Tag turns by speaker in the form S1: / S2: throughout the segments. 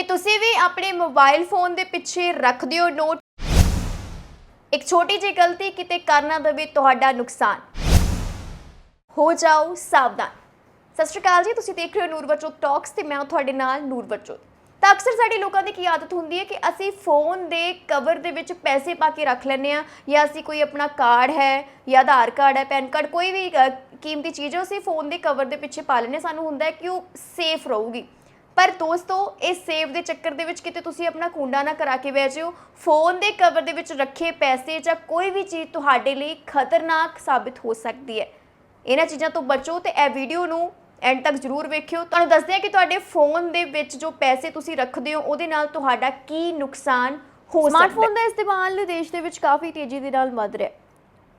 S1: ਕਿ ਤੁਸੀਂ ਵੀ ਆਪਣੇ ਮੋਬਾਈਲ ਫੋਨ ਦੇ ਪਿੱਛੇ ਰੱਖ ਦਿਓ ਨੋਟ। ਇੱਕ ਛੋਟੀ ਜਿਹੀ ਗਲਤੀ ਕਿਤੇ ਕਰਨਾ ਦੇਵੇ ਤੁਹਾਡਾ ਨੁਕਸਾਨ। ਹੋ ਜਾਓ ਸਾਵਧਾਨ। ਸਤਿ ਸ਼੍ਰੀ ਅਕਾਲ ਜੀ, ਤੁਸੀਂ ਦੇਖ ਰਹੇ ਹੋ ਨੂਰਵਰਜੋਤ ਟਾਕਸ ਤੇ ਮੈਂ ਤੁਹਾਡੇ ਨਾਲ ਨੂਰਵਰਜੋਤ ਤਾਂ ਅਕਸਰ ਸਾਡੇ ਲੋਕਾਂ ਦੀ ਕੀ ਆਦਤ ਹੁੰਦੀ ਹੈ ਕਿ ਅਸੀਂ ਫੋਨ ਦੇ ਕਵਰ ਦੇ ਵਿੱਚ ਪੈਸੇ ਪਾ ਕੇ ਰੱਖ ਲੈਂਦੇ ਆ ਜਾਂ ਅਸੀਂ ਕੋਈ ਆਪਣਾ ਕਾਰਡ ਹੈ ਜਾਂ ਆਧਾਰ ਕਾਰਡ ਹੈ, ਪੈਨ ਕਾਰਡ ਕੋਈ ਵੀ ਕੀਮਤੀ ਚੀਜ਼ ਹੈ ਅਸੀਂ ਫੋਨ ਦੇ ਕਵਰ ਦੇ ਪਿੱਛੇ ਪਾ ਲੈਂਦੇ ਹਾਂ। ਸਾਨੂੰ ਹੁੰਦਾ ਹੈ ਕਿ ਉਹ ਸੇਫ ਰਹੂਗੀ। ਪਰ ਦੋਸਤੋ, ਇਸ ਸੇਵ ਦੇ ਚੱਕਰ ਦੇ ਵਿੱਚ ਕਿਤੇ ਤੁਸੀਂ ਆਪਣਾ ਕੁੰਡਾ ਨਾ ਕਰਾ ਕੇ ਬਹਿ ਜਿਓ। ਫੋਨ ਦੇ ਕਵਰ ਦੇ ਵਿੱਚ ਰੱਖੇ ਪੈਸੇ ਜਾਂ ਕੋਈ ਵੀ ਚੀਜ਼ ਤੁਹਾਡੇ ਲਈ ਖਤਰਨਾਕ ਸਾਬਿਤ ਹੋ ਸਕਦੀ ਹੈ। ਇਹਨਾਂ ਚੀਜ਼ਾਂ ਤੋਂ ਬਚੋ ਤੇ ਇਹ ਵੀਡੀਓ ਨੂੰ ਐਂਡ ਤੱਕ ਜ਼ਰੂਰ ਵੇਖਿਓ। ਤੁਹਾਨੂੰ ਦੱਸਦੇ ਹਾਂ ਕਿ ਤੁਹਾਡੇ ਫੋਨ ਦੇ ਵਿੱਚ ਜੋ ਪੈਸੇ ਤੁਸੀਂ ਰੱਖਦੇ ਹੋ, ਉਹਦੇ ਨਾਲ ਤੁਹਾਡਾ ਕੀ ਨੁਕਸਾਨ ਹੋ ਸਕਦਾ ਹੈ। ਸਮਾਰਟਫੋਨ ਦਾ ਇਸਤੇਮਾਲ ਦੇਸ਼ ਦੇ ਵਿੱਚ ਕਾਫੀ ਤੇਜ਼ੀ ਦੇ ਨਾਲ ਵੱਧ ਰਿਹਾ ਹੈ।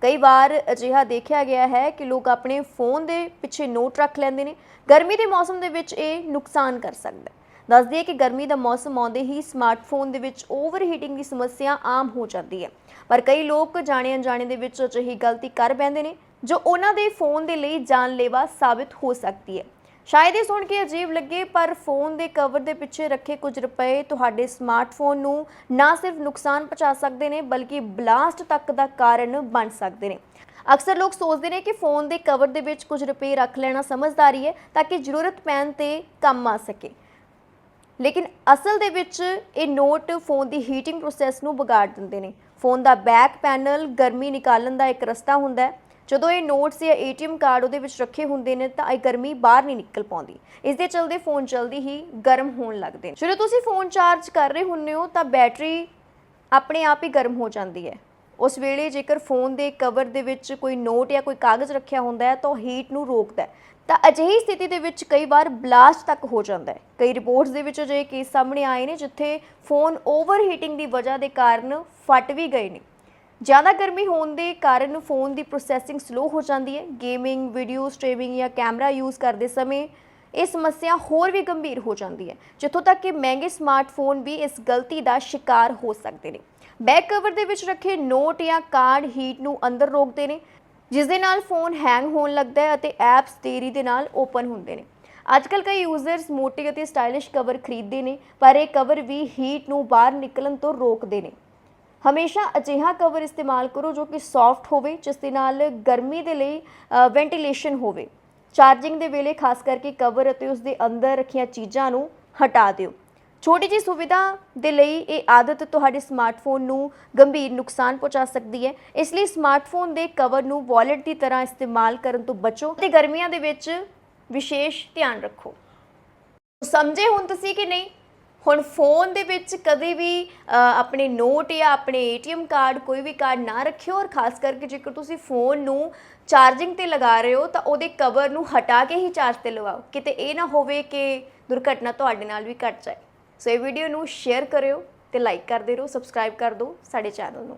S1: ਕਈ ਵਾਰ ਅਜਿਹਾ ਦੇਖਿਆ ਗਿਆ ਹੈ ਕਿ ਲੋਕ ਆਪਣੇ ਫੋਨ ਦੇ ਪਿੱਛੇ ਨੋਟ ਰੱਖ ਲੈਂਦੇ ਨੇ। ਗਰਮੀ ਦੇ ਮੌਸਮ ਦੇ ਵਿੱਚ ਇਹ ਨੁਕਸਾਨ ਕਰ ਸਕਦਾ ਹੈ। ਦੱਸ ਦਈਏ ਕਿ ਗਰਮੀ ਦਾ ਮੌਸਮ ਆਉਂਦੇ ਹੀ ਸਮਾਰਟਫੋਨ ਦੇ ਵਿੱਚ ਓਵਰ ਹੀਟਿੰਗ ਦੀ ਸਮੱਸਿਆ ਆਮ ਹੋ ਜਾਂਦੀ ਹੈ। ਪਰ ਕਈ ਲੋਕ ਜਾਣੇ ਅਣਜਾਣੇ ਦੇ ਵਿੱਚ ਅਜਿਹੀ ਗਲਤੀ ਕਰ ਬੈਂਦੇ ਨੇ, ਜੋ ਉਹਨਾਂ ਦੇ ਫੋਨ ਦੇ ਲਈ ਜਾਨਲੇਵਾ ਸਾਬਿਤ ਹੋ ਸਕਦੀ ਹੈ। ਸ਼ਾਇਦ ਇਹ ਸੁਣ ਕੇ ਅਜੀਬ ਲੱਗੇ, ਪਰ ਫੋਨ ਦੇ ਕਵਰ ਦੇ ਪਿੱਛੇ ਰੱਖੇ ਕੁਝ ਰੁਪਏ ਤੁਹਾਡੇ ਸਮਾਰਟਫੋਨ ਨੂੰ ਨਾ ਸਿਰਫ ਨੁਕਸਾਨ ਪਹੁੰਚਾ ਸਕਦੇ ਨੇ, ਬਲਕਿ ਬਲਾਸਟ ਤੱਕ ਦਾ ਕਾਰਨ ਬਣ ਸਕਦੇ ਨੇ। ਅਕਸਰ ਲੋਕ ਸੋਚਦੇ ਨੇ ਕਿ ਫੋਨ ਦੇ ਕਵਰ ਦੇ ਵਿੱਚ ਕੁਝ ਰੁਪਏ ਰੱਖ ਲੈਣਾ ਸਮਝਦਾਰੀ ਹੈ, ਤਾਂ ਕਿ ਜ਼ਰੂਰਤ ਪੈਣ ਤੇ ਕੰਮ ਆ ਸਕੇ। ਲੇਕਿਨ ਅਸਲ ਦੇ ਵਿੱਚ ਇਹ ਨੋਟ ਫੋਨ ਦੀ ਹੀਟਿੰਗ ਪ੍ਰੋਸੈਸ ਨੂੰ ਵਿਗਾੜ ਦਿੰਦੇ ਨੇ। ਫੋਨ ਦਾ ਬੈਕ ਪੈਨਲ ਗਰਮੀ ਨਿਕਾਲਣ ਦਾ ਇੱਕ ਰਸਤਾ ਹੁੰਦਾ ਹੈ। ਜਦੋਂ ਇਹ ਨੋਟਸ ਜਾਂ ਏਟੀਐਮ ਕਾਰਡ ਉਹਦੇ ਵਿੱਚ ਰੱਖੇ ਹੁੰਦੇ ਨੇ ਤਾਂ ਇਹ ਗਰਮੀ ਬਾਹਰ ਨਹੀਂ ਨਿਕਲ ਪਾਉਂਦੀ। ਇਸ ਦੇ ਚਲਦੇ ਫੋਨ ਜਲਦੀ ਹੀ ਗਰਮ ਹੋਣ ਲੱਗਦੇ ਨੇ। ਜਦੋਂ ਤੁਸੀਂ ਫੋਨ ਚਾਰਜ ਕਰ ਰਹੇ ਹੁੰਦੇ ਹੋ ਤਾਂ ਬੈਟਰੀ ਆਪਣੇ ਆਪ ਹੀ ਗਰਮ ਹੋ ਜਾਂਦੀ ਹੈ। ਉਸ ਵੇਲੇ ਜੇਕਰ ਫੋਨ ਦੇ ਕਵਰ ਦੇ ਵਿੱਚ ਕੋਈ ਨੋਟ ਜਾਂ ਕੋਈ ਕਾਗਜ਼ ਰੱਖਿਆ ਹੁੰਦਾ ਹੈ ਤਾਂ ਹੀਟ ਨੂੰ ਰੋਕਦਾ ਹੈ। ਤਾਂ ਅਜਿਹੀ ਸਥਿਤੀ ਦੇ ਵਿੱਚ ਕਈ ਵਾਰ ਬਲਾਸਟ ਤੱਕ ਹੋ ਜਾਂਦਾ ਹੈ। ਕਈ ਰਿਪੋਰਟਸ ਦੇ ਵਿੱਚ ਅਜਿਹੇ ਕੇਸ ਸਾਹਮਣੇ ਆਏ ਨੇ ਜਿੱਥੇ ਫੋਨ ਓਵਰ ਹੀਟਿੰਗ ਦੀ ਵਜ੍ਹਾ ਦੇ ਕਾਰਨ ਫਟ ਵੀ ਗਏ ਨੇ। ਜ਼ਿਆਦਾ ਗਰਮੀ ਹੋਣ ਦੇ ਕਾਰਨ ਫੋਨ ਦੀ ਪ੍ਰੋਸੈਸਿੰਗ ਸਲੋ ਹੋ ਜਾਂਦੀ ਹੈ। ਗੇਮਿੰਗ ਵੀਡੀਓ ਸਟ੍ਰੀਮਿੰਗ ਜਾਂ ਕੈਮਰਾ ਯੂਜ਼ ਕਰਦੇ ਸਮੇਂ ਇਹ ਸਮੱਸਿਆ ਹੋਰ ਵੀ ਗੰਭੀਰ ਹੋ ਜਾਂਦੀ ਹੈ, ਜਿੱਥੋਂ ਤੱਕ ਕਿ ਮਹਿੰਗੇ ਸਮਾਰਟਫੋਨ ਵੀ ਇਸ ਗਲਤੀ ਦਾ ਸ਼ਿਕਾਰ ਹੋ ਸਕਦੇ ਨੇ। ਬੈਕ ਕਵਰ ਦੇ ਵਿੱਚ ਰੱਖੇ ਨੋਟ ਜਾਂ ਕਾਰਡ ਹੀਟ ਨੂੰ ਅੰਦਰ ਰੋਕਦੇ ਨੇ, ਜਿਸ ਦੇ ਨਾਲ ਫੋਨ ਹੈਂਗ ਹੋਣ ਲੱਗਦਾ ਹੈ ਅਤੇ ਐਪਸ ਦੇਰੀ ਦੇ ਨਾਲ ਓਪਨ ਹੁੰਦੇ ਨੇ। ਅੱਜਕੱਲ ਕਈ ਯੂਜ਼ਰਸ ਮੋਟੇ ਅਤੇ ਸਟਾਈਲਿਸ਼ ਕਵਰ ਖਰੀਦਦੇ ਨੇ, ਪਰ ਇਹ ਕਵਰ ਵੀ ਹੀਟ ਨੂੰ ਬਾਹਰ ਨਿਕਲਣ ਤੋਂ ਰੋਕਦੇ ਨੇ। ਹਮੇਸ਼ਾ ਅਜਿਹਾ ਕਵਰ ਇਸਤੇਮਾਲ ਕਰੋ ਜੋ ਕਿ ਸੌਫਟ ਹੋਵੇ, ਜਿਸ ਦੇ ਨਾਲ ਗਰਮੀ ਦੇ ਲਈ ਵੈਂਟੀਲੇਸ਼ਨ ਹੋਵੇ। ਚਾਰਜਿੰਗ ਦੇ ਵੇਲੇ ਖਾਸ ਕਰਕੇ ਕਵਰ ਅਤੇ ਉਸ ਦੇ ਅੰਦਰ ਰੱਖੀਆਂ ਚੀਜ਼ਾਂ ਨੂੰ ਹਟਾ ਦਿਓ। ਛੋਟੀ ਜਿਹੀ ਸੁਵਿਧਾ ਦੇ ਲਈ ਇਹ ਆਦਤ ਤੁਹਾਡੇ ਸਮਾਰਟਫੋਨ ਨੂੰ ਗੰਭੀਰ ਨੁਕਸਾਨ ਪਹੁੰਚਾ ਸਕਦੀ ਹੈ। ਇਸ ਲਈ ਸਮਾਰਟਫੋਨ ਦੇ ਕਵਰ ਨੂੰ ਵਾਲਟ ਦੀ ਤਰ੍ਹਾਂ ਇਸਤੇਮਾਲ ਕਰਨ ਤੋਂ ਬਚੋ ਤੇ ਗਰਮੀਆਂ ਦੇ ਵਿੱਚ ਵਿਸ਼ੇਸ਼ ਧਿਆਨ ਰੱਖੋ। ਸਮਝੇ ਹੁਣ ਤੁਸੀਂ ਕਿ ਨਹੀਂ? ਹੁਣ ਫੋਨ ਦੇ ਵਿੱਚ ਕਦੇ ਵੀ ਆਪਣੇ ਨੋਟ ਜਾਂ ਆਪਣੇ ਏਟੀਐਮ ਕਾਰਡ ਕੋਈ ਵੀ ਕਾਰਡ ਨਾ ਰੱਖਿਓ ਔਰ ਖਾਸ ਕਰਕੇ ਜੇਕਰ ਤੁਸੀਂ ਫੋਨ ਨੂੰ ਚਾਰਜਿੰਗ ਤੇ ਲਗਾ ਰਹੇ ਹੋ ਤਾਂ ਉਹਦੇ ਕਵਰ ਨੂੰ ਹਟਾ ਕੇ ਹੀ ਚਾਰਜ ਤੇ ਲਗਾਓ। ਕਿਤੇ ਇਹ ਨਾ ਹੋਵੇ ਕਿ ਦੁਰਘਟਨਾ ਤੁਹਾਡੇ ਨਾਲ ਵੀ ਘਟ ਜਾਏ। ਸੋ ਇਹ ਵੀਡੀਓ ਨੂੰ ਸ਼ੇਅਰ ਕਰਿਓ ਤੇ ਲਾਈਕ ਕਰਦੇ ਰਹੋ, ਸਬਸਕ੍ਰਾਈਬ ਕਰ ਦਿਓ ਸਾਡੇ ਚੈਨਲ ਨੂੰ।